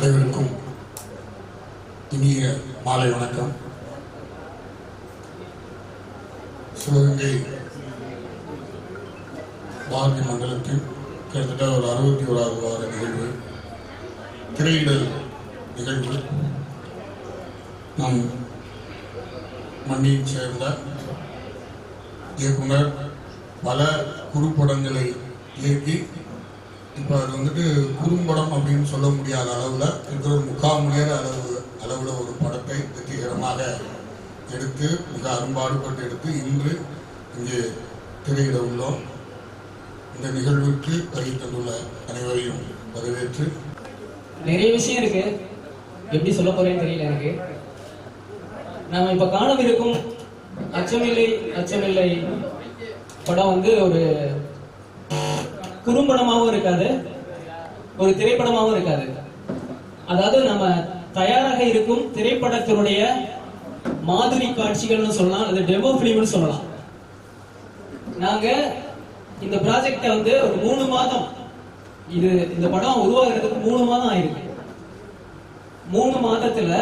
அனைவருக்கும் இனிய மாலை வணக்கம். சிவகங்கை பாரதி மண்டலத்தில் கிட்டத்தட்ட ஒரு அறுபத்தி ஓராவது வார நிகழ்வு திரையிடல் நிகழ்வு. நம் மண்ணியைச் சேர்ந்த இயக்குனர் பல குறுப்படங்களை இயக்கி இப்போ அது வந்துட்டு குறும்படம் அப்படின்னு சொல்ல முடியாத அளவில் இருக்கிற ஒரு முக்கால் மணி நேர அளவு அளவில் ஒரு படத்தை வெற்றிகரமாக எடுத்து மிக அரும்பாடுபட்டு எடுத்து இன்று இங்கே திரையிட உள்ளோம். இந்த நிகழ்வுக்கு வருகை தந்துள்ள அனைவரையும் வரவேற்று நிறைய விஷயம் இருக்கு. எப்படி சொல்ல போறேன்னு தெரியல எனக்கு. நாம இப்ப காணவிருக்கும் அச்சமில்லை அச்சமில்லை படம் வந்து ஒரு குறும்படமாவும் இருக்காது. ஒரு திரைப்படமாகவும் இருக்காது. அதாவது நம்ம தயாராக இருக்கும் திரைப்படத்தினுடைய மாதிரி காட்சிகள்னு சொல்லலாம் அது டெமோ பிலிம்னு சொல்லலாம். நாங்க இந்த ப்ராஜெக்டை வந்து ஒரு மூணு மாதம் இது இந்த படம் உருவாகிறதுக்கு மூணு மாதம் ஆயிருக்கு. மூணு மாதத்துல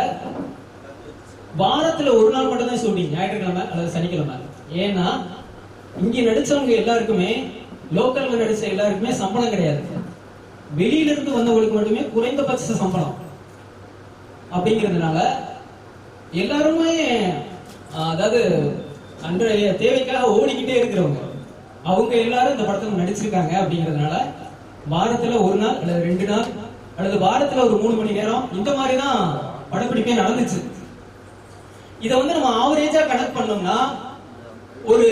வாரத்துல ஒரு நாள் மட்டும் தான் ஷூட்டிங் ஞாயிற்றுக்கிழமை அல்லது சனிக்கிழமை. ஏன்னா இங்க நடிச்சவங்க எல்லாருக்குமே லோக்கல்ல நடிச்ச எல்லாருக்குமே சம்பளம் கிடையாது. வெளியில இருந்து வந்தவங்களுக்கு மட்டுமே குறைந்தபட்ச சம்பளம். அப்படிங்கிறதுனால எல்லாருமே அதாவது அன்றைய தேவைக்காக ஓடிக்கிட்டே இருக்கிறவங்க அவங்க எல்லாரும் இந்த படத்துல நடிச்சிருக்காங்க அப்படிங்கிறதுனால வாரத்துல ஒரு நாள் அல்லது ரெண்டு நாள் அல்லது வாரத்துல ஒரு மூணு மணி நேரம் இந்த மாதிரி தான் படப்பிடிப்பே நடந்துச்சு. இதை வந்து நம்ம ஆவரேஜா கனெக்ட் பண்ணோம்னா ஒரு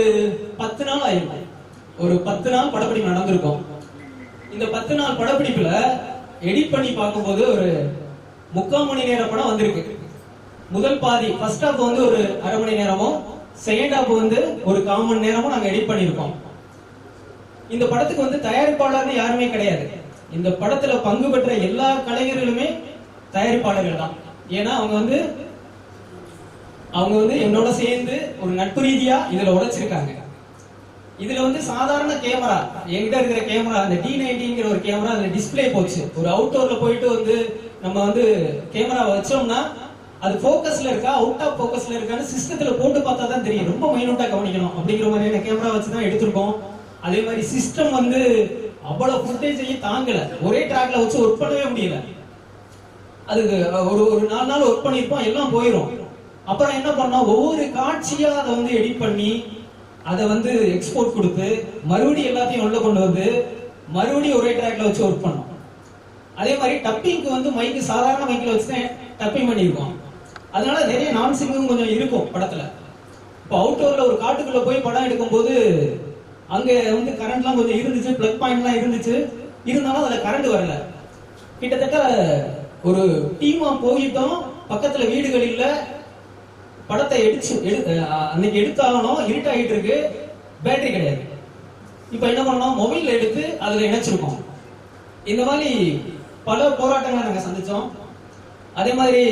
பத்து நாள் ஆயிடும் ஒரு பத்து நாள் படப்பிடிப்பு நடந்திருக்கும். இந்த பத்து நாள் படப்பிடிப்புல எடிட் பண்ணி பார்க்கும்போது ஒரு முக்கால் மணி நேர படம் வந்திருக்கு. முதல் பாதி ஃபர்ஸ்ட் ஹாஃப் வந்து ஒரு அரை மணி நேரமும் செகண்ட் ஹாஃப் வந்து ஒரு கால் மணி நேரமும் நாங்க எடிட் பண்ணியிருக்கோம். இந்த படத்துக்கு வந்து தயாரிப்பாளர்னு யாருமே கிடையாது. இந்த படத்துல பங்கு பெற்ற எல்லா கலைஞர்களுமே தயாரிப்பாளர்கள் தான். ஏன்னா அவங்க வந்து அவங்க வந்து என்னோட சேர்ந்து ஒரு நட்பு ரீதியா இதுல உழைச்சிருக்காங்க இதுல வந்து சாதாரண கேமரா என்கிட்ட இருக்கிற கேமரா அந்த டி நைன்டிங்கிற ஒரு கேமரா அதுல டிஸ்ப்ளே போச்சு. ஒரு அவுட்டோர்ல போயிட்டு வந்து நம்ம வந்து கேமரா வச்சோம்னா அது ஃபோக்கஸ்ல இருக்கா அவுட் ஆஃப் ஃபோக்கஸ்ல இருக்கான்னு சிஸ்டத்துல போட்டு பார்த்தா தான் தெரியும். ரொம்ப மைனூட்டா கவனிக்கணும். அப்படிங்கிற மாதிரியான கேமரா வச்சு தான் எடுத்திருக்கோம். அதே மாதிரி சிஸ்டம் வந்து அவ்வளவு ஃபுட்டேஜையும் தாங்கல. ஒரே ட்ராக்ல வச்சு ஒர்க் பண்ணவே முடியல. அதுக்கு ஒரு ஒரு நாலு நாள் ஒர்க் பண்ணிருப்போம் எல்லாம் போயிடும் அப்புறம் என்ன பண்ணா ஒவ்வொரு காட்சியா அதை வந்து எடிட் பண்ணி அதை வந்து எக்ஸ்போர்ட் கொடுத்து மறுபடியும் எல்லாத்தையும் உள்ள கொண்டு வந்து மறுபடியும் ஒரே ட்ராக்ல வச்சு ஒர்க் பண்ணோம். அதே மாதிரி டப்பிங்க்கு வந்து மைக்கு சாதாரண மைக்கில் வச்சு டப்பிங் பண்ணியிருக்கோம். அதனால நிறைய நான் சிங்கும் கொஞ்சம் இருக்கும் படத்துல. இப்போ அவுட்டோர்ல ஒரு காட்டுக்குள்ள போய் படம் எடுக்கும்போது அங்க வந்து கரண்ட்லாம் கொஞ்சம் இருந்துச்சு பிளக் பாயிண்ட்லாம் இருந்துச்சு. இருந்தாலும் அதுல கரண்ட் வரல. கிட்டத்தட்ட ஒரு டீமா போயிட்டோம். பக்கத்துல வீடுகள் இல்லை. படத்தை எடுத்து எடு அன்னைக்கு எடுத்தாகணும் இருட்டாகிட்டு இருக்கு பேட்டரி கிடையாது. இப்போ என்ன பண்ணோம் மொபைல் எடுத்து அதில் இணைச்சிருக்கோம். இந்த மாதிரி பல போராட்டங்களை நாங்கள் சந்தித்தோம் அதே மாதிரி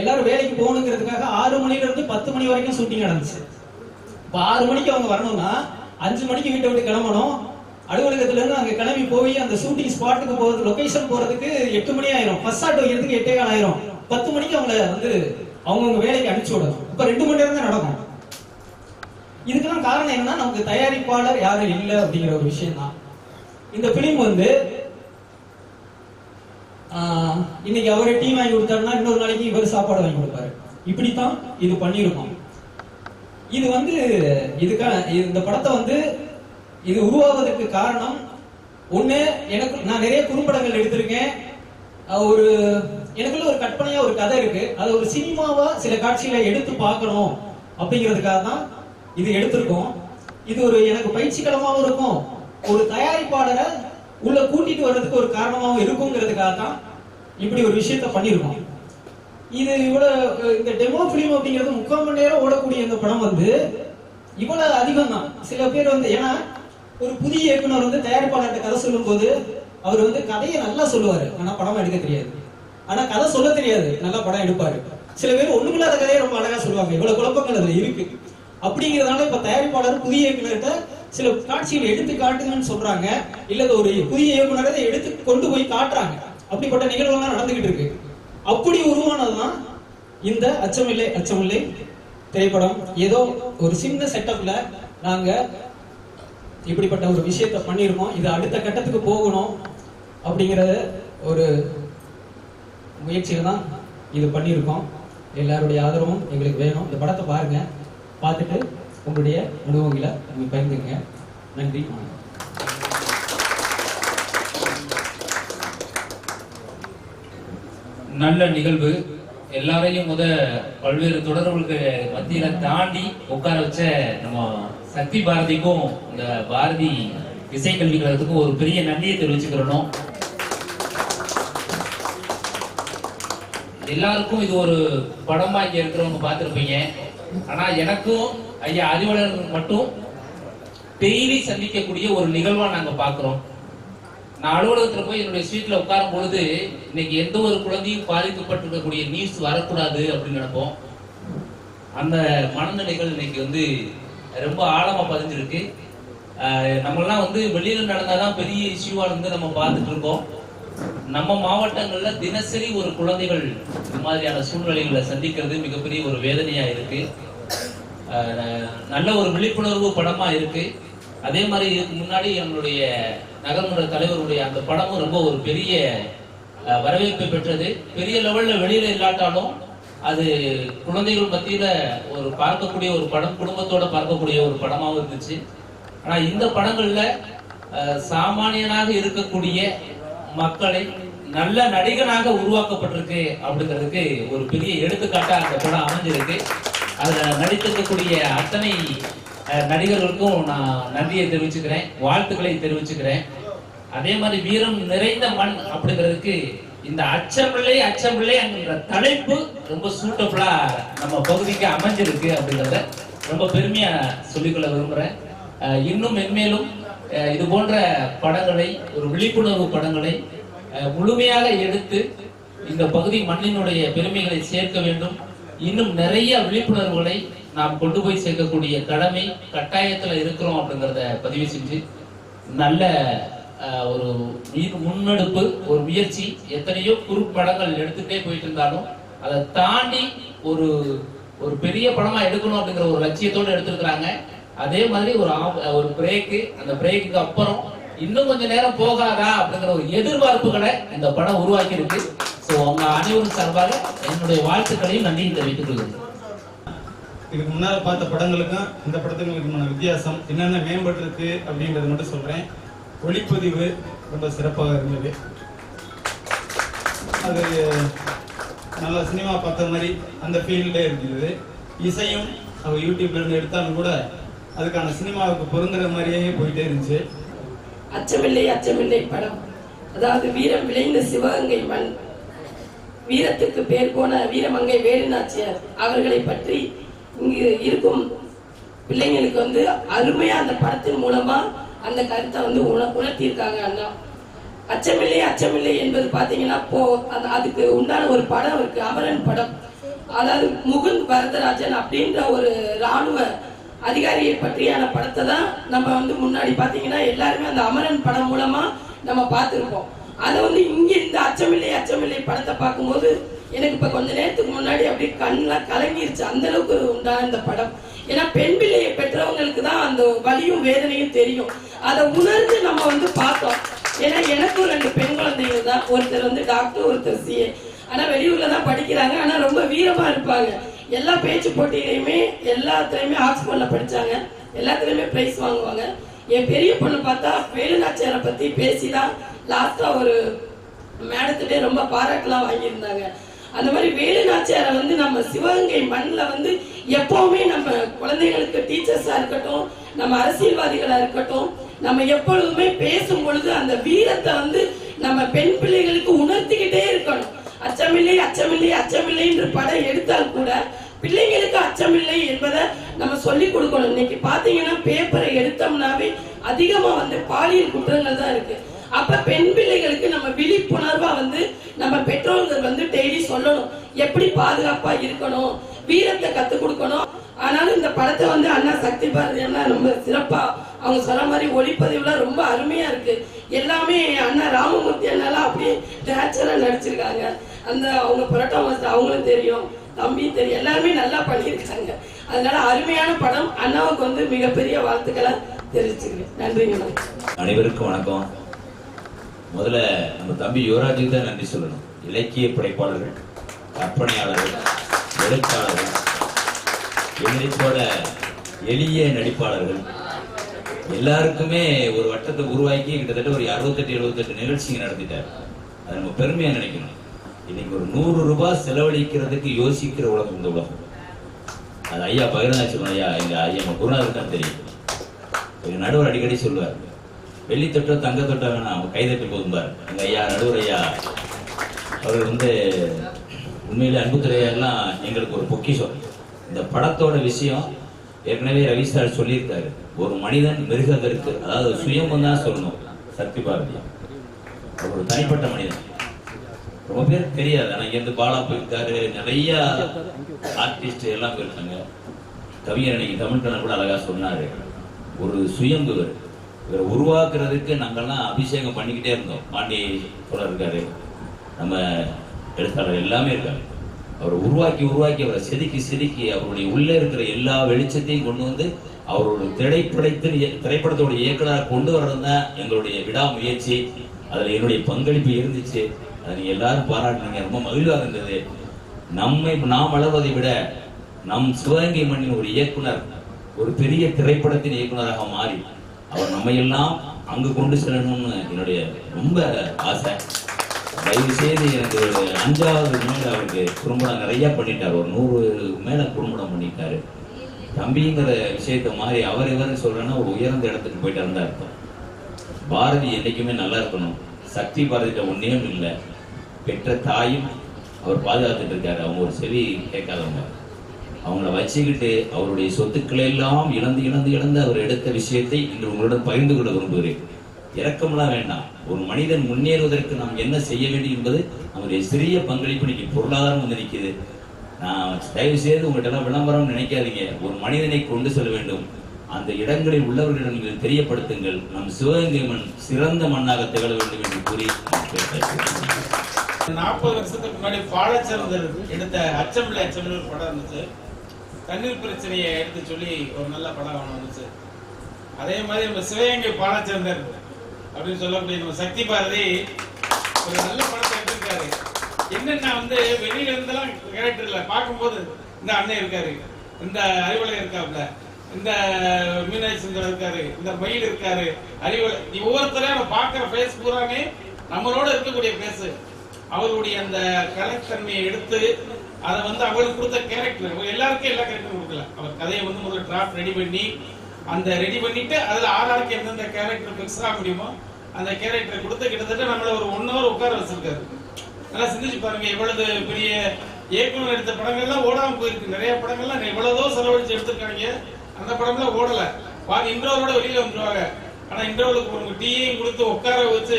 எல்லாரும் வேலைக்கு போகணுங்கிறதுக்காக ஆறு மணிலேருந்து பத்து மணி வரைக்கும் ஷூட்டிங் நடந்துச்சு. இப்போ ஆறு மணிக்கு அவங்க வரணும்னா அஞ்சு மணிக்கு வீட்டை விட்டு கிளம்பணும். அலுவலகத்துலேருந்து அங்கே கிளம்பி போய் அந்த ஷூட்டிங் ஸ்பாட்டுக்கு போகிறது லொக்கேஷன் போகிறதுக்கு எட்டு மணி ஆயிரும். ஃபர்ஸ்ட் ஷாட் வைக்கிறதுக்கு எட்டே கால் ஆயிரும். பத்து மணிக்கு அவங்கள வந்து அவங்கவுங்க வேலைக்கு அனுப்பிச்சு விடணும். இப்போ ரெண்டு மணி நேரம் தான் நடக்கும். இதுக்கெல்லாம் காரணம் என்னன்னா நமக்கு தயாரிப்பாளர் யாரும் இல்லை அப்படிங்கிற ஒரு விஷயம் தான் இந்த பிலிம் வந்து இன்னைக்கு அவரே டீ வாங்கி கொடுத்தாருன்னா இன்னொரு நாளைக்கு இவர் சாப்பாடு வாங்கி கொடுப்பாரு. இப்படித்தான் இது பண்ணியிருக்கோம். இது வந்து இதுக்கான இந்த படத்தை வந்து இது உருவாவதற்கு காரணம் ஒன்று எனக்கு நான் நிறைய குறும்படங்கள் எடுத்திருக்கேன். ஒரு எனக்குள்ள ஒரு கற்பனையா ஒரு கதை இருக்கு. அது ஒரு சினிமாவா சில காட்சிகளை எடுத்து பார்க்கணும் அப்படிங்கிறதுக்காக தான் இது எடுத்திருக்கோம். இது ஒரு எனக்கு பயிற்சிகரமாகவும் இருக்கும். ஒரு தயாரிப்பாளரை உள்ள கூட்டிட்டு வர்றதுக்கு ஒரு காரணமாகவும் இருக்குங்கிறதுக்காக தான் இப்படி ஒரு விஷயத்த பண்ணியிருக்கோம். இது இவ்வளவு இந்த டெமோ பிலிம் அப்படிங்கிறது முக்கால் மணி நேரம் ஓடக்கூடிய இந்த படம் வந்து இவ்வளவு அதிகம் தான் சில பேர் வந்து ஏன்னா ஒரு புதிய இயக்குனர் வந்து தயாரிப்பாளர்கிட்ட கதை சொல்லும்போது அவர் வந்து கதையை நல்லா சொல்லுவாரு. ஆனா படம் எடுக்க தெரியாது. ஆனா கதை சொல்ல தெரியாது. நல்லா படம் எடுப்பாரு. சில பேர் ஒண்ணுமில்லாத கதையை ரொம்ப அழகா சொல்லுவாங்க. இவ்வளவு குழப்பங்கள் அதுல இருக்கு. அப்படிங்கிறதுனால இப்ப தயாரிப்பாளர் புதிய இயக்குநர்கிட்ட சில காட்சிகள் எடுத்து காட்டுங்கன்னு சொல்றாங்க. இல்ல ஒரு புதிய இயக்குனர் அதை எடுத்து கொண்டு போய் காட்டுறாங்க. அப்படிப்பட்ட நிகழ்வுகள்லாம் நடந்துகிட்டு இருக்கு. அப்படி உருவானதுதான் இந்த அச்சமில்லை அச்சமில்லை திரைப்படம். ஏதோ ஒரு சின்ன செட்டப்ல நாங்க இப்படிப்பட்ட ஒரு விஷயத்த பண்ணியிருக்கோம். இது அடுத்த கட்டத்துக்கு போகணும் அப்படிங்கறத ஒரு முயற்சியில் தான் இது பண்ணியிருக்கோம். எல்லாருடைய ஆதரவும் எங்களுக்கு வேணும். இந்த படத்தை பாருங்க. பார்த்துட்டு உங்களுடைய அனுபவங்களை நீங்க பகிர்ந்துங்க நன்றி வணக்கம். நல்ல நிகழ்வு. எல்லாரையும் முத பல்வேறு தொடர்புகளுக்கு மத்தியில தாண்டி உட்கார வச்ச நம்ம சக்தி பாரதிக்கும் இந்த பாரதி இசை கல்வி கழகத்துக்கும் ஒரு பெரிய நன்றியை தெரிவிச்சுக்கிறோம். எல்லாருக்கும் இது ஒரு படமா இங்க இருக்கிறவங்க பார்த்திருப்பீங்க. ஆனா எனக்கும் ஐயா அறிவாளர் மட்டும் டெய்லி சந்திக்கக்கூடிய ஒரு நிகழ்வா நாங்க பாக்குறோம் நான் அலுவலகத்துல போய் என்னுடைய ஸ்வீட்டில் உட்காரும் பொழுது இன்னைக்கு எந்த ஒரு குழந்தையும் பாதிக்கப்பட்டிருக்கக்கூடிய நியூஸ் வரக்கூடாது அப்படின்னு நினைப்போம். அந்த மனநிலைகள் இன்னைக்கு வந்து ரொம்ப ஆழமா பதிஞ்சிருக்கு. நம்மளாம் வந்து வந்து வெளியில நடந்தாதான் பெரிய இஷ்யூவா இருந்து நம்ம பார்த்துட்டு இருக்கோம். நம்ம மாவட்டங்கள்ல தினசரி ஒரு குழந்தைகள் இந்த மாதிரியான சூழ்நிலைகளை சந்திக்கிறது மிகப்பெரிய ஒரு வேதனையா இருக்கு. நல்ல ஒரு விழிப்புணர்வு படமா இருக்கு. அதே மாதிரி இதுக்கு முன்னாடி நம்மளுடைய நகர்மன்ற தலைவருடைய அந்த படமும் ரொம்ப ஒரு பெரிய வரவேற்பு வரவேற்பை பெற்றது. பெரிய லெவல்ல வெளியில இல்லாட்டாலும் அது குழந்தைகள் மத்தியில ஒரு பார்க்கக்கூடிய ஒரு படம் குடும்பத்தோட பார்க்கக்கூடிய ஒரு படமாகவும் இருந்துச்சு. ஆனா இந்த படங்கள்ல சாமானியனாக இருக்கக்கூடிய மக்களை நல்ல நடிகனாக உருவாக்கப்பட்டிருக்கு அப்படிங்கிறதுக்கு ஒரு பெரிய எடுத்துக்காட்டா அந்த படம் அமைஞ்சிருக்கு. அதுல நடித்திருக்கக்கூடிய அத்தனை நடிகர்களுக்கும் நான் நன்றியை தெரிவிச்சுக்கிறேன் வாழ்த்துக்களை தெரிவிச்சுக்கிறேன். அதே மாதிரி வீரம் நிறைந்த மண் அப்படிங்கிறதுக்கு இந்த அச்சமில்லை அச்சமில்லை என்கிற தலைப்பு ரொம்ப சூட்டபிளா நம்ம பகுதிக்கு அமைஞ்சிருக்கு அப்படிங்கிறத ரொம்ப பெருமையா சொல்லிக்கொள்ள விரும்புறேன். இன்னும் மென்மேலும் இது போன்ற படங்களை ஒரு விழிப்புணர்வு படங்களை முழுமையாக எடுத்து இந்த பகுதி மண்ணினுடைய பெருமைகளை சேர்க்க வேண்டும். இன்னும் நிறைய விழிப்புணர்வுகளை நாம் கொண்டு போய் சேர்க்கக்கூடிய கடமை கட்டாயத்துல இருக்கிறோம் அப்படிங்கிறத பதிவு செஞ்சு நல்ல ஒரு முன்னெடுப்பு ஒரு முயற்சி எத்தனையோ குறுப்படங்கள் எடுத்துட்டே போயிட்டு இருந்தாலும் அதை தாண்டி ஒரு ஒரு பெரிய படமா எடுக்கணும் அப்படிங்கிற ஒரு லட்சியத்தோடு எடுத்திருக்கிறாங்க. அதே மாதிரி ஒரு ஆப்- ஒரு பிரேக்கு அந்த பிரேக்குக்கு அப்புறம் இன்னும் கொஞ்ச நேரம் போகாதா அப்படிங்கிற ஒரு எதிர்பார்ப்புகளை இந்த படம் உருவாக்கி இருக்கு ஸோ அவங்க அனைவரும் சார்பாக என்னுடைய வாழ்த்துக்களையும் நன்றியும் தெரிவித்துக் கொள்கிறேன். இதுக்கு முன்னால் பார்த்த படங்களுக்கும் இந்த படத்துக்கும் வித்தியாசம். என்னென்ன மேம்பட்டு இருக்கு மட்டும் சொல்றேன். ஒளிப்பதிவு ரொம்ப சிறப்பாக இருந்தது. அது நல்ல சினிமா பார்த்த மாதிரி அந்த ஃபீல்டே இருந்தது. இசையும் அவ யூடியூப்ல இருந்து எடுத்தாலும் கூட அதுக்கான சினிமாவுக்கு பொருந்துற மாதிரியே போயிட்டே இருந்துச்சு. அச்சமில்லை அச்சமில்லை படம். அதாவது வீரம் விளைந்த சிவகங்கை மண். வீரத்துக்கு பேர் போன வீரமங்கை வேலுநாச்சியார் அவர்களை பற்றி இங்கு இருக்கும் பிள்ளைங்களுக்கு வந்து அருமையா அந்த படத்தின் மூலமா அந்த கருத்தை வந்து உண உணர்த்தியிருக்காங்க அண்ணா. அச்சமில்லை அச்சமில்லை என்பது பார்த்தீங்கன்னா போ அந்த அதுக்கு உண்டான ஒரு படம் இருக்கு அமரன் படம். அதாவது முகுந்த் வரதராஜன் அப்படின்ற ஒரு ராணுவ அதிகாரியை பற்றியான படத்தை தான் நம்ம வந்து முன்னாடி பார்த்தீங்கன்னா எல்லாருமே அந்த அமரன் படம் மூலமா நம்ம பார்த்துருப்போம். அதை வந்து இங்கே இந்த அச்சமில்லை அச்சமில்லை படத்தை பார்க்கும்போது எனக்கு இப்போ கொஞ்ச நேரத்துக்கு முன்னாடி அப்படியே கண்ணெலாம் கலங்கிருச்சு. அந்த அளவுக்கு உண்டான இந்த படம். ஏன்னா பெண் பிள்ளையை பெற்றவங்களுக்கு தான் அந்த வலியும் வேதனையும் தெரியும். அதை உணர்ந்து நம்ம வந்து பார்த்தோம். ஏன்னா எனக்கும் ரெண்டு பெண் குழந்தைகள் தான். ஒருத்தர் வந்து டாக்டர் ஒருத்தர் சிஏ ஆனால் வெளியூரில் தான் படிக்கிறாங்க. ஆனால் ரொம்ப வீரமாக இருப்பாங்க. எல்லா பேச்சு போட்டியிலையுமே எல்லாத்துலேயுமே ஆக்ஸ்போர்டில் படித்தாங்க எல்லாத்துலேயுமே ப்ரைஸ் வாங்குவாங்க. என் பெரிய பொண்ணு பார்த்தா வேலுநாச்சியாரை பற்றி பேசி தான் லாஸ்ட்டாக ஒரு மேடத்திட்டே ரொம்ப பாராட்டுலாம் வாங்கியிருந்தாங்க. அந்த மாதிரி வேலுநாச்சியாரை வந்து நம்ம சிவகங்கை மண்ணில் வந்து எப்போவுமே நம்ம குழந்தைகளுக்கு டீச்சர்ஸாக இருக்கட்டும் நம்ம அரசியல்வாதிகளாக இருக்கட்டும் நம்ம எப்பொழுதுமே பேசும் பொழுது அந்த வீரத்தை வந்து நம்ம பெண் பிள்ளைகளுக்கு உணர்த்திக்கிட்டே இருக்கணும். அச்சமில்லை அச்சமில்லை அச்சமில்லை என்று படம் எடுத்தால் கூட பிள்ளைங்களுக்கு அச்சமில்லை என்பதை நம்ம சொல்லி கொடுக்கணும். இன்னைக்கு பாத்தீங்கன்னா பேப்பரை எடுத்தோம்னாவே அதிகமா வந்து பாலியல் குற்றங்கள் தான் இருக்கு. அப்ப பெண் பிள்ளைகளுக்கு நம்ம விழிப்புணர்வா வந்து நம்ம பெற்றோர்கள் வந்து டெய்லி சொல்லணும். எப்படி பாதுகாப்பா இருக்கணும்? வீரத்தை கத்து கொடுக்கணும். ஆனாலும் இந்த படத்தை வந்து அண்ணா சக்தி பாரதி அண்ணா ரொம்ப சிறப்பா அவங்க சொன்ன மாதிரி ஒளிப்பதிவுலாம் ரொம்ப அருமையா இருக்கு. எல்லாமே அண்ணா ராமமூர்த்தி அண்ணாலாம் அப்படியே நேச்சுரலா நடிச்சிருக்காங்க. அந்த அவங்க புரோட்டா மாஸ்டர் அவங்களும் தெரியும் தம்பியும் தெரியும். எல்லாருமே நல்லா பண்ணியிருக்காங்க. அதனால அருமையான படம் அண்ணாவுக்கு வந்து மிகப்பெரிய வாழ்த்துக்களை தெரிவிச்சுக்கிறேன். நன்றிங்க அனைவருக்கும் வணக்கம். முதல்ல நம்ம தம்பி யுவராஜுக்கு தான் நன்றி சொல்லணும். இலக்கிய படைப்பாளர்கள் கற்பனையாளர்கள் எழுத்தாளர்கள் என்னை போல எளிய நடிப்பாளர்கள் எல்லாருக்குமே ஒரு வட்டத்தை உருவாக்கி கிட்டத்தட்ட ஒரு அறுபத்தெட்டு எழுபத்தெட்டு நிகழ்ச்சிங்க நடத்திட்டார். அதை நம்ம பெருமையாக நினைக்கணும். இன்னைக்கு ஒரு நூறு ரூபாய் செலவழிக்கிறதுக்கு யோசிக்கிற உலகம் இந்த உலகம். அது ஐயா பகிர்ந்தாச்சு ஐயா எங்க ஐயா நம்ம குருநாதர் தெரியும். எங்க நடுவர் அடிக்கடி சொல்லுவார் வெள்ளி தொட்டோ தங்க தொட்டோ வேணாம் அவங்க கைதட்டி போதும்பார் எங்க ஐயா நடுவர் ஐயா அவர் வந்து உண்மையில அன்புத்துறையெல்லாம் எங்களுக்கு ஒரு பொக்கிஷம். இந்த படத்தோட விஷயம் ஏற்கனவே ரவி சார் சொல்லியிருக்காரு ஒரு மனிதன் மிருகத்திற்கு அதாவது சுயம்பம் தான் சொல்லணும் சக்தி பாரதியம் அவர் ஒரு தனிப்பட்ட மனிதன். ரொம்ப பேருக்கு தெரியாது. ஆனா இங்கிருந்து பாலா போயிருக்காரு. நிறைய ஆர்டிஸ்ட் எல்லாம் போயிருக்காங்க. கவிஞர் அன்னைக்கு தமிழ்கண்ணன் கூட அழகா சொன்னாரு. ஒரு சுயம்புவர். இவர் இவரை உருவாக்குறதுக்கு நாங்கள்லாம் அபிஷேகம் பண்ணிக்கிட்டே இருந்தோம். பாண்டி கூட இருக்காரு. நம்ம எழுத்தாளர் எல்லாமே இருக்காரு அவரை உருவாக்கி உருவாக்கி அவரை செதுக்கி செதுக்கி அவருடைய உள்ளே இருக்கிற எல்லா வெளிச்சத்தையும் கொண்டு வந்து அவரோட திரைப்படத்தின் திரைப்படத்தோட இயக்குனர் கொண்டு வர்றது தான் எங்களுடைய விடாமுயற்சி. அதில் என்னுடைய பங்களிப்பு இருந்துச்சு. அதை நீங்க எல்லாரும் பாராட்டினீங்க. ரொம்ப மகிழ்வாக இருந்தது. நம்மை நாம் அளவதை விட நம் சிவகங்கை மண்ணின் ஒரு இயக்குனர் ஒரு பெரிய திரைப்படத்தின் இயக்குனராக மாறி அவர் நம்மையெல்லாம் அங்கு கொண்டு செல்லணும்னு என்னுடைய ரொம்ப ஆசை. தயவு செய்து எனக்கு ஒரு அஞ்சாவது மேல அவருக்கு குறும்படம் நிறைய பண்ணிட்டார். ஒரு நூறு மேல குறும்படம் பண்ணிட்டாரு. தம்பிங்கிற விஷயத்த மாதிரி அவர் இவர் சொல்றேன்னா ஒரு உயர்ந்த இடத்துக்கு போயிட்டு இருந்தா அர்த்தம் பாரதி என்னைக்குமே நல்லா இருக்கணும். சக்தி பாரதிட்ட ஒன்றையும் இல்லை. பெற்ற தாயும் அவர் பாதுகாத்துட்டு இருக்காரு அவங்க ஒரு செவி கேட்காதவங்க. அவங்கள வச்சுக்கிட்டு அவருடைய சொத்துக்களை எல்லாம் இழந்து இழந்து இழந்து அவர் எடுத்த விஷயத்தை இன்று உங்களுடன் பகிர்ந்து கொள்ள விரும்புகிறேன். இரக்கமெல்லாம் வேண்டாம். ஒரு மனிதன் முன்னேறுவதற்கு நாம் என்ன செய்ய வேண்டும் என்பது அவருடைய சிறிய பங்களிப்பு இன்னைக்கு பொருளாதாரம் வந்து நிற்குது நான் தயவு செய்து உங்கள்கிட்ட விளம்பரம் நினைக்காதீங்க. ஒரு மனிதனை கொண்டு செல்ல வேண்டும். அந்த இடங்களில் உள்ளவர்களிடம் நீங்கள் தெரியப்படுத்துங்கள். நம் சிவகங்கை மண் சிறந்த மண்ணாக திகழ வேண்டும் என்று கூறி நாற்பது வருஷத்துக்கு முன்னாடி பாலச்சந்தர் எடுத்த அச்சமில்லை அச்சமில் ஒரு படம் இருந்துச்சு. தண்ணீர் பிரச்சனையை எடுத்து சொல்லி ஒரு நல்ல படம் ஒன்று வந்துச்சு. அதே மாதிரி நம்ம சிவகங்கை பாலச்சந்தர் அப்படின்னு சொல்லக்கூடிய நம்ம சக்தி பாரதி ஒரு நல்ல படத்தை எடுத்திருக்காரு. என்னென்ன வந்து வெளியில இருந்தெல்லாம் கேரக்டர் பார்க்கும்போது இந்த அண்ணன் இருக்காரு இந்த அறிவலை இருக்காப்ல இந்த மீனாட்சி சுந்தரம் இருக்காரு இந்த மயில் இருக்காரு அறிவலை ஒவ்வொருத்தரையும் நம்ம பார்க்குற ஃபேஸ் பூராமே நம்மளோட இருக்கக்கூடிய ஃபேஸ் அவருடைய அந்த கலைத்தன்மையை எடுத்து அதை வந்து அவருக்கு கொடுத்த கேரக்டர் எல்லாருக்கும் எல்லா கேரக்டரும் கொடுக்கல. அவர் கதையை வந்து முதல்ல டிராஃப்ட் ரெடி பண்ணி அந்த ரெடி பண்ணிட்டு அதுல ஆறாருக்கு எந்தெந்த கேரக்டர் ஃபிக்ஸ் ஆக முடியுமோ அந்த கேரக்டர் கொடுத்து கிட்டத்தட்ட நம்மள ஒரு ஒன் ஹவர் உட்கார வச்சிருக்காரு. நல்லா சிந்திச்சு பாருங்க எவ்வளவு பெரிய இயக்குனர் எடுத்த படங்கள்லாம் ஓடாம போயிருக்கு. நிறைய படங்கள்லாம் எவ்வளவோ செலவழிச்சு எடுத்திருக்காங்க. அந்த படம்லாம் ஓடல. பாதி இன்ட்ரோவோட வெளியில வந்துருவாங்க. ஆனா இன்டர்வலுக்கு ஒரு டீயையும் கொடுத்து உட்கார வச்சு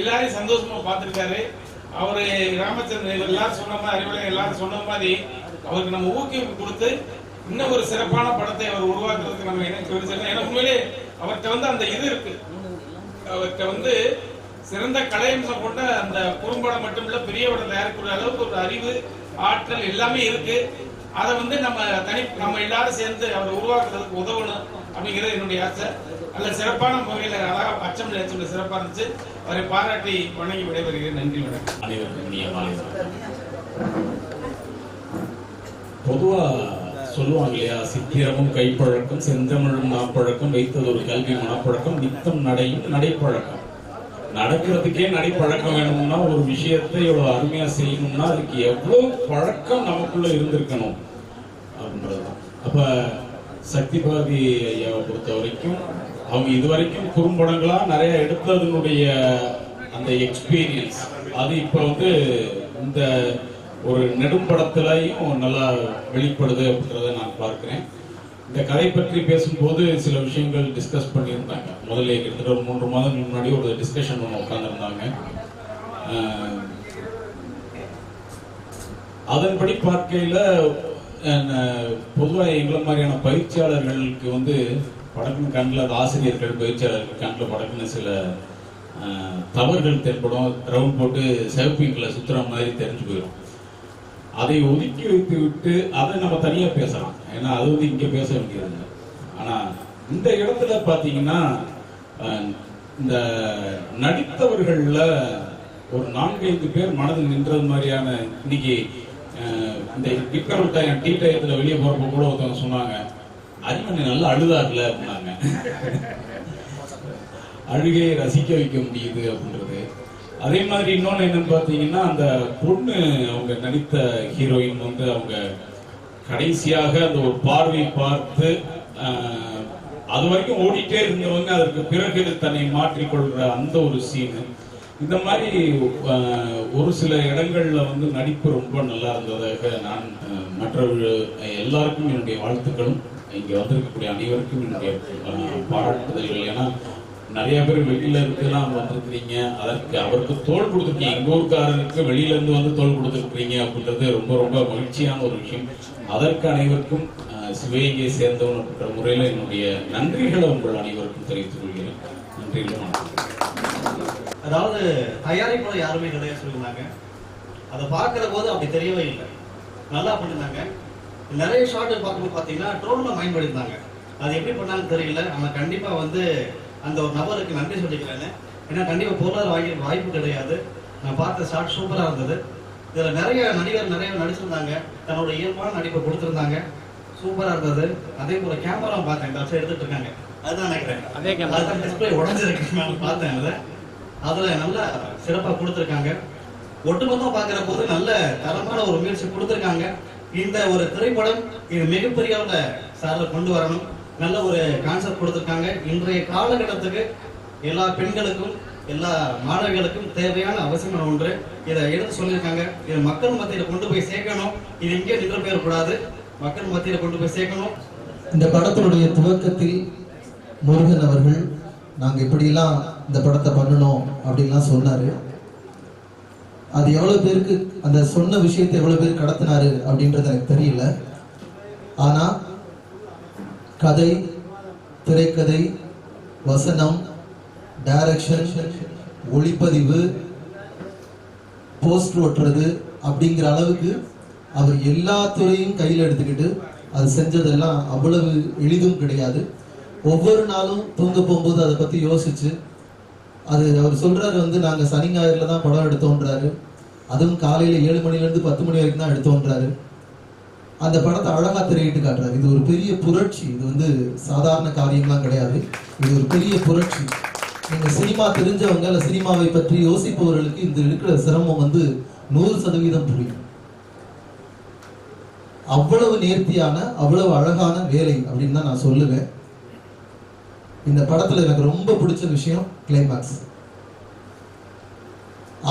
எல்லாரையும் சந்தோஷமா பார்த்திருக்காரு. அவரு ராமச்சந்திரன் எல்லாரும் சொன்ன மாதிரி அறிவுரை எல்லாரும் சொன்ன மாதிரி அவருக்கு நம்ம ஊக்குவிப்பு கொடுத்து இன்னும் ஒரு சிறப்பான படத்தை அவர் உருவாக்குறதுக்கு நம்ம என்ன சொல்லி ஏன்னா உண்மையிலே அவர்கிட்ட வந்து அந்த இது இருக்கு. அவர்கிட்ட வந்து சிறந்த கலையம்சம் கொண்ட அந்த குறும்படம் மட்டுமில்ல பெரிய படம் தயாரிக்கிற அளவுக்கு ஒரு அறிவு ஆற்றல் எல்லாமே இருக்கு. அதை வந்து நம்ம தனி நம்ம எல்லாரும் சேர்ந்து அவரை உருவாக்குறதுக்கு உதவணும் அப்படிங்கிறது என்னுடைய ஆசை. நல்ல சிறப்பான முறையில் அழகா பச்சை அச்சம் சிறப்பாக இருந்துச்சு. அவரை பாராட்டி வணங்கி விடைபெறுகிறேன். நன்றி வணக்கம். அனைவருக்கும் பொதுவா சொல்லுவாங்க இல்லையா சித்திரமும் கைப்பழக்கம் செந்தமிழும் நாப்பழக்கம் வைத்தது ஒரு கல்வி மனப்பழக்கம் நித்தம் நடையும் நடைப்பழக்கம். நடக்கிறதுக்கே நடைப்பழக்கம் வேணும்னா ஒரு விஷயத்தை இவ்வளவு அருமையாக செய்யணும்னா அதுக்கு எவ்வளோ பழக்கம் நமக்குள்ள இருந்திருக்கணும் அப்படின்றதுதான். அப்ப சக்தி பாரதி ஐயாவை பொறுத்த வரைக்கும் அவங்க இதுவரைக்கும் குறும்படங்களா நிறைய எடுத்ததனுடைய அந்த எக்ஸ்பீரியன்ஸ் அது இப்போ வந்து இந்த ஒரு நெடும்படத்திலையும் நல்லா வெளிப்படுது அப்படின்றத நான் பார்க்குறேன். இந்த கதை பற்றி பேசும்போது சில விஷயங்கள் டிஸ்கஸ் பண்ணியிருந்தாங்க. முதல்ல கிட்டத்தட்ட ஒரு மூன்று மாதம் முன்னாடி ஒரு டிஸ்கஷன் ஒன்று உட்காந்துருந்தாங்க அதன்படி பார்க்கையில் பொதுவாக எங்களை மாதிரியான பயிற்சியாளர்களுக்கு வந்து படக்குன்னு கண்ணில் அது ஆசிரியர்கள் பயிற்சியாளர்கள் கண்ணில் படக்குன்னு சில தவறுகள் தென்படும். ரவுண்ட் போட்டு சிவப்பிங்கில் சுற்றுற மாதிரி தெரிஞ்சு போயிடும். அதை ஒதுக்கி வைத்து விட்டு அதை நம்ம தனியாக பேசலாம். ஏன்னா அது வந்து இங்கே பேச வேண்டியது ஆனால் இந்த இடத்துல பார்த்தீங்கன்னா இந்த நடித்தவர்களில் ஒரு நான்கைந்து பேர் மனதில் நின்றது மாதிரியான இன்னைக்கு இந்த டிக்கர் டைம் டீ டயத்தில் வெளியே போகிறப்ப கூட ஒருத்தவங்க சொன்னாங்க அறிமணி நல்லா அழுதாருல அப்படின்னாங்க. அழுகையை ரசிக்க வைக்க முடியுது அப்படின்றது. அதே மாதிரி இன்னொன்று என்னன்னு பார்த்தீங்கன்னா அந்த பொண்ணு அவங்க நடித்த ஹீரோயின் வந்து அவங்க கடைசியாக அந்த ஒரு பார்வை பார்த்து அது வரைக்கும் ஓடிட்டே இருந்தவங்க அதற்கு பிறகு தன்னை மாற்றிக்கொள்கிற அந்த ஒரு சீனு. இந்த மாதிரி ஒரு சில இடங்கள்ல வந்து நடிப்பு ரொம்ப நல்லா இருந்ததாக நான் மற்ற மற்றவர்கள் எல்லாருக்கும் என்னுடைய வாழ்த்துக்களும். இங்கே வந்திருக்கக்கூடிய அனைவருக்கும் என்னுடைய பாராட்டுதல்கள். ஏன்னா நிறைய பேர் வெளியில இருந்துலாம் வந்திருக்கிறீங்க. அதற்கு அவருக்கு தோல் கொடுத்துருக்கீங்க. எங்க ஊருக்காரருக்கு வெளியில இருந்து வந்து தோல் கொடுத்துருக்கீங்க அப்படின்றது ரொம்ப ரொம்ப மகிழ்ச்சியான ஒரு விஷயம். அதற்கு அனைவருக்கும் சிவகங்கையை சேர்ந்தவன் அப்படின்ற முறையில் என்னுடைய நன்றிகளை உங்கள் அனைவருக்கும் தெரிவித்துக் கொள்கிறேன். நன்றிகளும் அதாவது தயாரிப்புல யாருமே கிடையாது சொல்லியிருந்தாங்க. அதை பார்க்குற போது அப்படி தெரியவே இல்லை. நல்லா பண்ணியிருந்தாங்க. நிறைய ஷார்ட் பார்க்கும்போது பார்த்தீங்கன்னா ட்ரோனில் மைண்ட் பண்ணியிருந்தாங்க அது எப்படி பண்ணாங்கன்னு தெரியல. ஆனால் கண்டிப்பாக வந்து அந்த ஒரு நபருக்கு நன்றி சொல்லிக்கிறேன் ஏன்னா கண்டிப்பாக பொருளாதார வாங்கி வாய்ப்பு கிடையாது. நான் பார்த்த ஷார்ட் சூப்பராக இருந்தது. இதில் நிறைய நடிகர் நிறைய நடிச்சிருந்தாங்க. தன்னோட இயல்பான நடிப்பை கொடுத்துருந்தாங்க. சூப்பராக இருந்தது. அதே போல் கேமரா பார்த்தேன். வருஷம் எடுத்துட்டு இருக்காங்க. அதுதான் நினைக்கிறேன். அதே camera. அதுதான் டிஸ்பிளே உடஞ்சிருக்கு. நான் பார்த்தேன் அதை. அதுல நல்லா சிறப்பா கொடுத்துருக்காங்க. ஒட்டுமொத்தம் பார்க்கிற போது நல்ல தரமான ஒரு முயற்சி கொடுத்துருக்காங்க. இந்த ஒரு திரைப்படம் இது மிகப்பெரிய அளவுல சார்ல கொண்டு வரணும். நல்ல ஒரு கான்செப்ட் கொடுத்துருக்காங்க. இன்றைய காலகட்டத்துக்கு எல்லா பெண்களுக்கும் எல்லா மாணவிகளுக்கும் தேவையான அவசியமான ஒன்று. இதை எடுத்து சொல்லியிருக்காங்க. இதை மக்கள் மத்தியில கொண்டு போய் சேர்க்கணும். இது இங்கே நின்று போயிடக்கூடாது மக்கள் மத்தியில கொண்டு போய் சேர்க்கணும். இந்த படத்தினுடைய துவக்கத்தில் முருகன் அவர்கள் நாங்கள் இப்படிலாம் இந்த படத்தை பண்ணணும் அப்படின்லாம் சொன்னார். அது எவ்வளவு பேருக்கு அந்த சொன்ன விஷயத்தை எவ்வளவு பேர் கடத்தினாரு அப்படின்றது எனக்கு தெரியல. ஆனா கதை திரைக்கதை வசனம் டைரக்ஷன் ஒளிப்பதிவு போஸ்ட் ஓட்டுறது அப்படிங்கிற அளவுக்கு அவர் எல்லா துறையும் கையில் எடுத்துக்கிட்டு அது செஞ்சதெல்லாம் அவ்வளவு எளிதும் கிடையாது. ஒவ்வொரு நாளும் தூங்க போகும்போது அதை பத்தி யோசிச்சு அது அவர் சொல்றாரு வந்து நாங்க சனி ஞாயிறுல தான் படம் எடுத்தோன்றாரு அதுவும் காலையில ஏழு மணில இருந்து பத்து மணி வரைக்கும் தான் எடுத்தோன்றாரு அந்த படத்தை அழகா திரையிட்டு காட்டுறாரு. இது ஒரு பெரிய புரட்சி. இது வந்து சாதாரண காரியம்லாம் கிடையாது. இது ஒரு பெரிய புரட்சி. நீங்க சினிமா தெரிஞ்சவங்க இல்ல சினிமாவை பற்றி யோசிப்பவர்களுக்கு இந்த இருக்கிற சிரமம் வந்து நூறு சதவீதம் புரியும். அவ்வளவு நேர்த்தியான அவ்வளவு அழகான வேலை அப்படின்னு தான் நான் சொல்லுவேன். இந்த படத்துல எனக்கு ரொம்ப பிடிச்ச விஷயம் கிளைமேக்ஸ்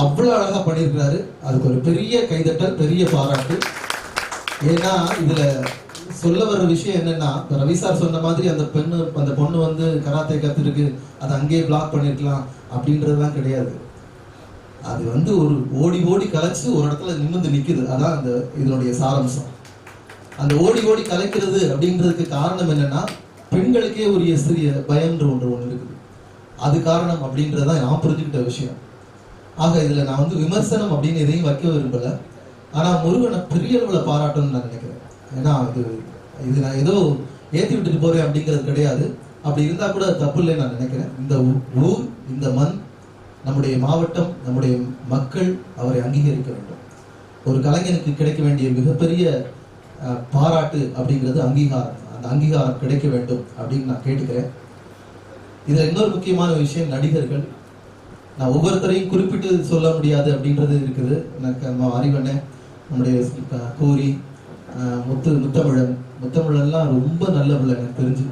அவ்வளவு அழகா பண்ணியிருக்கிறாரு. அதுக்கு ஒரு பெரிய கைதட்டல் பெரிய பாராட்டு. ஏன்னா இதுல சொல்ல வர்ற விஷயம் என்னன்னா இப்ப ரவி சார் சொன்ன மாதிரி அந்த பெண்ணு அந்த பொண்ணு வந்து கராத்தே கத்துருக்கு. அதை அங்கேயே பிளாக் பண்ணிருக்கலாம் அப்படின்றதுலாம் கிடையாது. அது வந்து ஒரு ஓடி ஓடி கலைச்சு ஒரு இடத்துல நிமிர்ந்து நிக்குது. அதான் அந்த இதனுடைய சாரம்சம். அந்த ஓடி ஓடி கலைக்கிறது அப்படின்றதுக்கு காரணம் என்னன்னா பெண்களுக்கே ஒரு சிறிய பயம்ன்ற ஒன்று ஒன்று இருக்குது. அது காரணம் அப்படின்றதான் நான் புரிஞ்சுக்கிட்ட விஷயம். ஆக இதில் நான் வந்து விமர்சனம் அப்படின்னு எதையும் வைக்க விரும்பலை. ஆனால் முருகனை பெரிய அளவில் பாராட்டணும்னு நான் நினைக்கிறேன். ஏன்னா இது இது நான் ஏதோ ஏற்றி விட்டுட்டு போகிறேன் அப்படிங்கிறது கிடையாது. அப்படி இருந்தால் கூட தப்பு இல்லைன்னு நான் நினைக்கிறேன். இந்த ஊர் இந்த மண் நம்முடைய மாவட்டம் நம்முடைய மக்கள் அவரை அங்கீகரிக்க வேண்டும். ஒரு கலைஞனுக்கு கிடைக்க வேண்டிய மிகப்பெரிய பாராட்டு அப்படிங்கிறது அங்கீகாரம் அந்த அங்கீகாரம் கிடைக்க வேண்டும் அப்படின்னு நான் கேட்டுக்கிறேன். இதில் இன்னொரு முக்கியமான விஷயம் நடிகர்கள். நான் ஒவ்வொருத்தரையும் குறிப்பிட்டு சொல்ல முடியாது அப்படின்றது இருக்குது. எனக்கு நம்ம அறிவண்ணன் நம்முடைய கூரி முத்து முத்தமிழன். முத்தமிழன்லாம் ரொம்ப நல்ல பிள்ளை எனக்கு தெரிஞ்சு.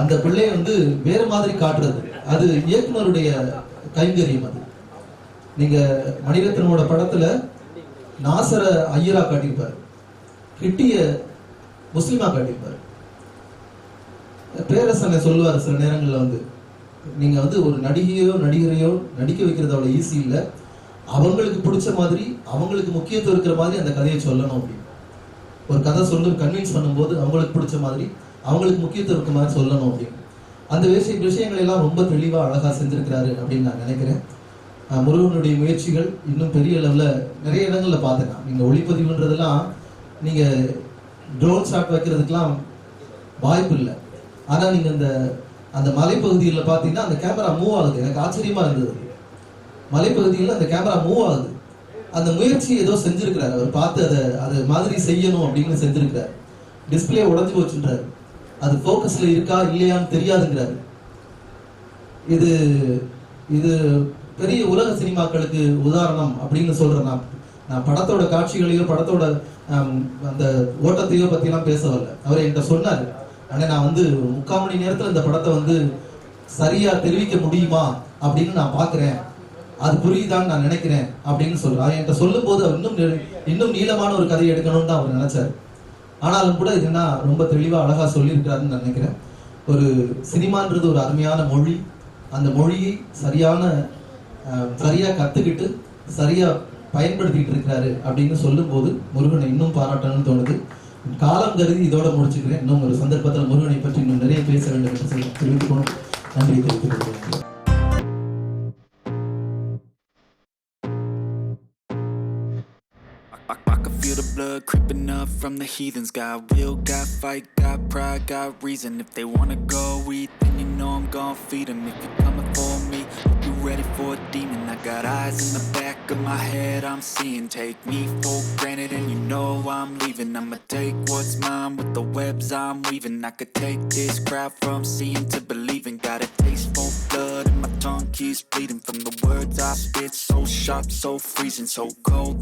அந்த பிள்ளைய வந்து வேற மாதிரி காட்டுறது. அது இயக்குனருடைய கைங்கரியம் அது. நீங்க மணிரத்னோட படத்துல நாசர ஐயரா காட்டியிருப்பாரு. கிட்டிய முஸ்லீமாக காட்டியிருப்பாரு பேரரசனை சொல்லுவார் சில நேரங்களில் வந்து நீங்க வந்து ஒரு நடிகையோ நடிகரையோ நடிக்க வைக்கிறது அவ்வளோ ஈஸி இல்லை. அவங்களுக்கு பிடிச்ச மாதிரி அவங்களுக்கு முக்கியத்துவம் இருக்கிற மாதிரி அந்த கதையை சொல்லணும் அப்படின்னு. ஒரு கதை சொல்லு கன்வின்ஸ் பண்ணும்போது அவங்களுக்கு பிடிச்ச மாதிரி அவங்களுக்கு முக்கியத்துவம் இருக்க மாதிரி சொல்லணும் அப்படின்னு. அந்த விஷய விஷயங்கள் எல்லாம் ரொம்ப தெளிவாக அழகாக செஞ்சிருக்கிறாரு அப்படின்னு நான் நினைக்கிறேன். முருகனுடைய முயற்சிகள் இன்னும் பெரிய லெவல்ல நிறைய இடங்களில் பார்த்துக்கலாம் நீங்கள் ஒளிப்பதிவுன்றதெல்லாம் நீங்கள் ட்ரோன் ஷாட் வைக்கிறதுக்கெல்லாம் வாய்ப்பு இல்லை. ஆனால் நீங்கள் அந்த அந்த மலைப்பகுதியில் பார்த்தீங்கன்னா அந்த கேமரா மூவ் ஆகுது. எனக்கு ஆச்சரியமாக இருந்தது. மலைப்பகுதியில் அந்த கேமரா மூவ் ஆகுது. அந்த முயற்சி ஏதோ செஞ்சுருக்கிறார். அவர் பார்த்து அதை அது மாதிரி செய்யணும் அப்படின்னு செஞ்சுருக்கிறார். டிஸ்பிளே உடஞ்சி போச்சுன்றாரு. அது ஃபோக்கஸில் இருக்கா இல்லையான்னு தெரியாதுங்கிறாரு. இது இது பெரிய உலக சினிமாக்களுக்கு உதாரணம் அப்படின்னு சொல்கிறேன் நான். நான் படத்தோட காட்சிகளையோ படத்தோட அந்த ஓட்டத்தையோ பத்திலாம் பேச வரல அவர் என்கிட்ட சொன்னார் ஆனால் நான் வந்து முக்கால் மணி நேரத்தில் இந்த படத்தை வந்து சரியா தெரிவிக்க முடியுமா? அப்படின்னு நான் பார்க்குறேன் அது புரியுதான்னு நான் நினைக்கிறேன் அப்படின்னு சொல்றாரு. என்கிட்ட சொல்லும் போது அவர் இன்னும் இன்னும் நீளமான ஒரு கதையை எடுக்கணும்னு தான் அவர் நினைச்சார். ஆனாலும் கூட இது என்ன ரொம்ப தெளிவாக அழகாக சொல்லியிருக்கிறாருன்னு நான் நினைக்கிறேன். ஒரு சினிமான்றது ஒரு அருமையான மொழி. அந்த மொழியை சரியான சரியாக கற்றுக்கிட்டு சரியாக பயன்படுத்திட்டு இருக்கிறாரு அப்படின்னு சொல்லும் போது முருகனை இன்னும் பாராட்டணும்னு தோணுது காலம் கருதி இதோட முடிச்சுக்கிறேன் இன்னும் ஒரு சந்தர்ப்பத்தில் முருகனை பற்றி இன்னும் நிறைய பேச வேண்டும் என்று தெரிவித்துக்கணும் நன்றி தெரிவித்துக் blood creeping up from the heathens Got will, got fight, got pride, got reason If they wanna ready for a demon. I got eyes in the back of my head, I'm seeing. Take me for granted, and you know I'm leaving. I'ma take what's mine with the webs I'm weaving. I could take this crowd from seeing to believing. Got a taste for blood, and my tongue keeps bleeding from the words I spit. So sharp, so freezing, so cold.